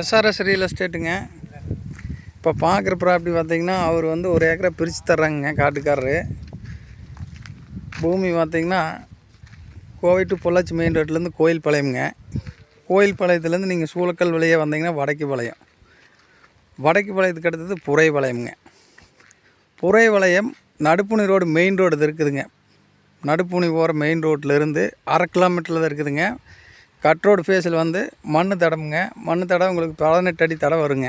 SRS real எஸ்டேட்டுங்க இப்போ பார்க்குற property பார்த்தீங்கன்னா அவர் வந்து ஒரு ஏக்கரை பிரித்து தர்றாங்க காட்டுக்காரரு. பூமி பார்த்தீங்கன்னா கோவை டு பொள்ளாச்சி மெயின் ரோட்லேருந்து கோயில் பாளையம்ங்க கோயில் பாளையத்துலேருந்து நீங்கள் சூளக்கல் வழியே வந்தீங்கன்னா வடக்கு பாளையம் வடக்கு பாளையத்துக்கு அடுத்தது புரை பாளையம்ங்க Puraipalayam Naduppuni road main road இருக்குதுங்க நடுப்புணி போகிற மெயின் ரோட்லேருந்து அரை கிலோமீட்டரில் தான் இருக்குதுங்க. கட் ரோடு ஃபேஸில் வந்து மண் தடமுங்க மண் தடம் உங்களுக்கு பதினெட்டு அடி தடம் வருங்க.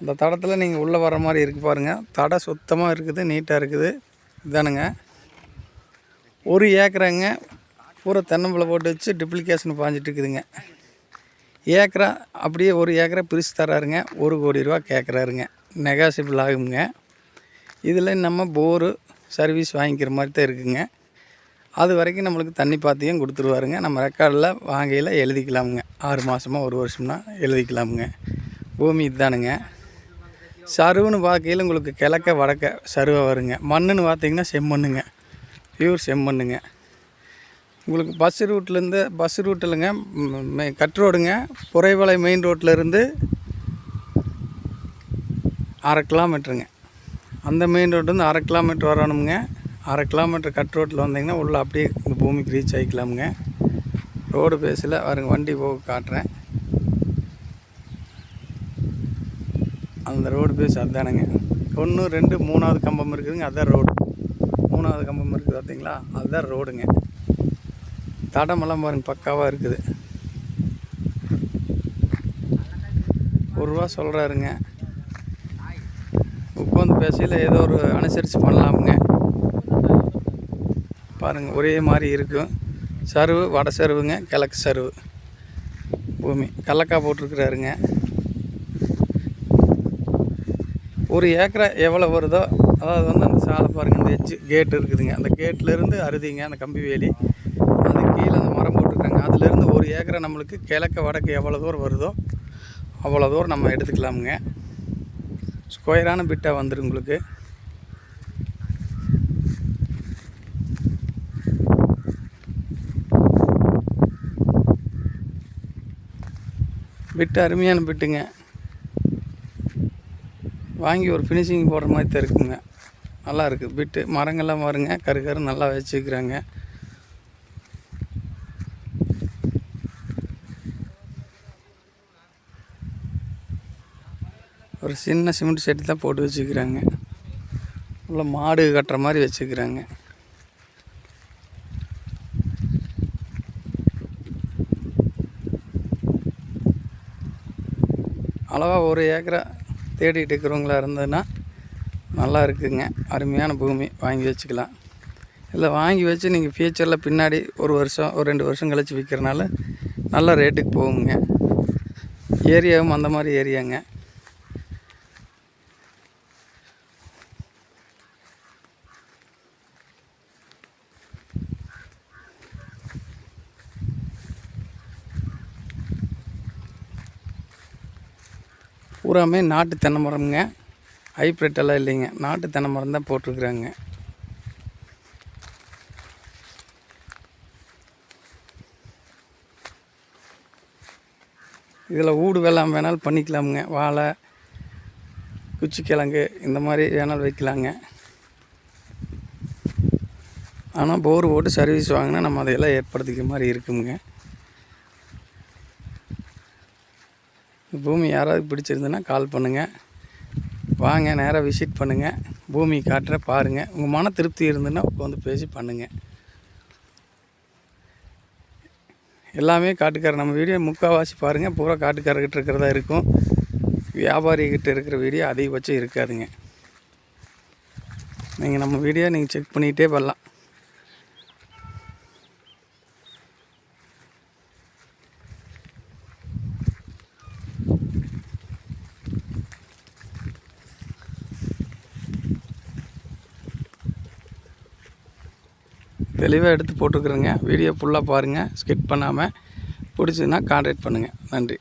இந்த தடத்தில் நீங்கள் உள்ளே வர மாதிரி இருக்குது பாருங்கள் தடை சுத்தமாக இருக்குது நீட்டாக இருக்குது. இதானுங்க. ஒரு ஏக்கராங்க பூரா தென்னம்பிள்ளை போட்டு வச்சு டிப்ளிகேஷன் பாஞ்சிட்டு இருக்குதுங்க. ஏக்கரா அப்படியே ஒரு ஏக்கரா பிரித்து தராருங்க ஒரு கோடி ரூபா கேட்குறாருங்க நெகாசிபிள் ஆகுங்க. இதில் நம்ம போரு சர்வீஸ் வாங்கிக்கிற மாதிரி தான் இருக்குங்க. அது வரைக்கும் நம்மளுக்கு தண்ணி பாத்தியும் கொடுத்துருவாருங்க. நம்ம ரெக்கார்டில் வாங்கையில் எழுதிக்கலாமுங்க. ஆறு மாதமாக ஒரு வருஷம்னா எழுதிக்கலாமுங்க. பூமி இதுதானுங்க சருவுன்னு பார்க்கையில் உங்களுக்கு கிழக்க வடக்க சருவை வருங்க. மண்ணுன்னு பார்த்தீங்கன்னா செம்மண்ணுங்க. பியூர் செம்மண்ணுங்க. உங்களுக்கு பஸ் ரூட்லேருந்து பஸ் ரூட்டில்ங்க கட் ரோடுங்க புறைவலை மெயின் ரோட்டிலேருந்து அரை கிலோமீட்டருங்க அந்த மெயின் ரோட்லேருந்து அரை கிலோமீட்டர் வரணுங்க அரை கிலோமீட்டர் கட் ரோட்டில் வந்தீங்கன்னா உள்ளே அப்படியே இந்த பூமிக்கு ரீச் ஆகிக்கலாமுங்க ரோடு பேஸில் வருங்க வண்டி போக காட்டுறேன். அந்த ரோடு பேஸ் அதுதானுங்க ஒன்று ரெண்டு மூணாவது கம்பம் இருக்குதுங்க அதுதான் ரோடு. மூணாவது கம்பம் இருக்குது பார்த்தீங்களா? அதுதான் ரோடுங்க. தடமெல்லாம் பாருங்க பக்காவாக இருக்குது. ஒரு ரூபா சொல்கிறாருங்க உட்காந்து பேசையில் ஏதோ ஒரு அனுசரித்து பண்ணலாமுங்க. பாருங்கள் ஒரே மாதிரி இருக்கும் சருவு வட சருவுங்க கிழக்கு சருவு. பூமி கடலக்காய் போட்டிருக்கிறாருங்க. ஒரு ஏக்கரை எவ்வளோ வருதோ அதாவது வந்து அந்த சாலை பாருங்கள் அந்த எச்சு கேட் இருக்குதுங்க. அந்த கேட்டிலேருந்து அறுதிங்க அந்த கம்பி வேலி. அது கீழே அந்த மரம் போட்டிருக்காங்க. அதுலேருந்து ஒரு ஏக்கரை நம்மளுக்கு கிழக்க வடக்கு எவ்வளோ தூரம் வருதோ அவ்வளோ தூரம் நம்ம எடுத்துக்கலாமுங்க. ஸ்கொயரான பிட்டாக வந்துடும் உங்களுக்கு. பிட்டு அருமையான பிட்டுங்க வாங்கி ஒரு ஃபினிஷிங் போடுற மாதிரி தான் இருக்குங்க நல்லா இருக்குது பிட்டு மரங்கள்லாம் பாருங்க. கரு கரு நல்லா வச்சுக்கிறாங்க ஒரு சின்ன சிமெண்ட் செட்டு தான் போட்டு வச்சுக்கிறாங்க. உள்ள மாடு கட்டுற மாதிரி வச்சுக்கிறாங்க. அளவாக ஒரு ஏக்கரை தேடிட்டு இருக்கிறவங்களா இருந்ததுன்னா நல்லா இருக்குங்க. அருமையான பூமி. வாங்கி வச்சுக்கலாம். இல்லை வாங்கி வச்சு நீங்கள் ஃபியூச்சரில் பின்னாடி ஒரு வருஷம் ஒரு ரெண்டு வருஷம் கழித்து விற்கிறனால நல்ல ரேட்டுக்கு போகுங்க. ஏரியாவும் அந்த மாதிரி ஏரியாங்க. பூராமே நாட்டு தென்னை மரம்ங்க. ஹைப்ரிட் எல்லாம் இல்லைங்க. நாட்டு தென்னை மரம் தான் போட்டிருக்குறாங்க. இதில் ஊடு வெள்ளாம் வேணாலும் பண்ணிக்கலாமுங்க. வாழை குச்சிக்கிழங்கு இந்த மாதிரி வேணாலும் வைக்கலாங்க. ஆனால் போர் போட்டு சர்வீஸ் வாங்கினா நம்ம அதையெல்லாம் ஏற்படுத்திக்கிற மாதிரி இருக்குங்க. பூமி யாராவது பிடிச்சிருந்துன்னா கால் பண்ணுங்கள் வாங்க நேராக விசிட் பண்ணுங்கள் பூமி காட்டுற பாருங்கள் உங்கள் மன திருப்தி இருந்துன்னா உட்காந்து பேசி பண்ணுங்கள் எல்லாமே காட்டுக்காரர். நம்ம வீடியோ முக்கால்வாசி பாருங்கள் பூரா காட்டுக்காரர்கிட்ட இருக்கிறதா இருக்கும். வியாபாரிகிட்ட இருக்கிற வீடியோ அதிகபட்சம் இருக்காதுங்க. நீங்கள் நம்ம வீடியோ நீங்கள் செக் பண்ணிகிட்டே வரலாம். தெளிவாக எடுத்து போட்டுருக்குறேங்க வீடியோ ஃபுல்லாக பாருங்கள் ஸ்கிப் பண்ணாமல் பிடிச்சதுன்னா கான்டாக்ட் பண்ணுங்கள் நன்றி.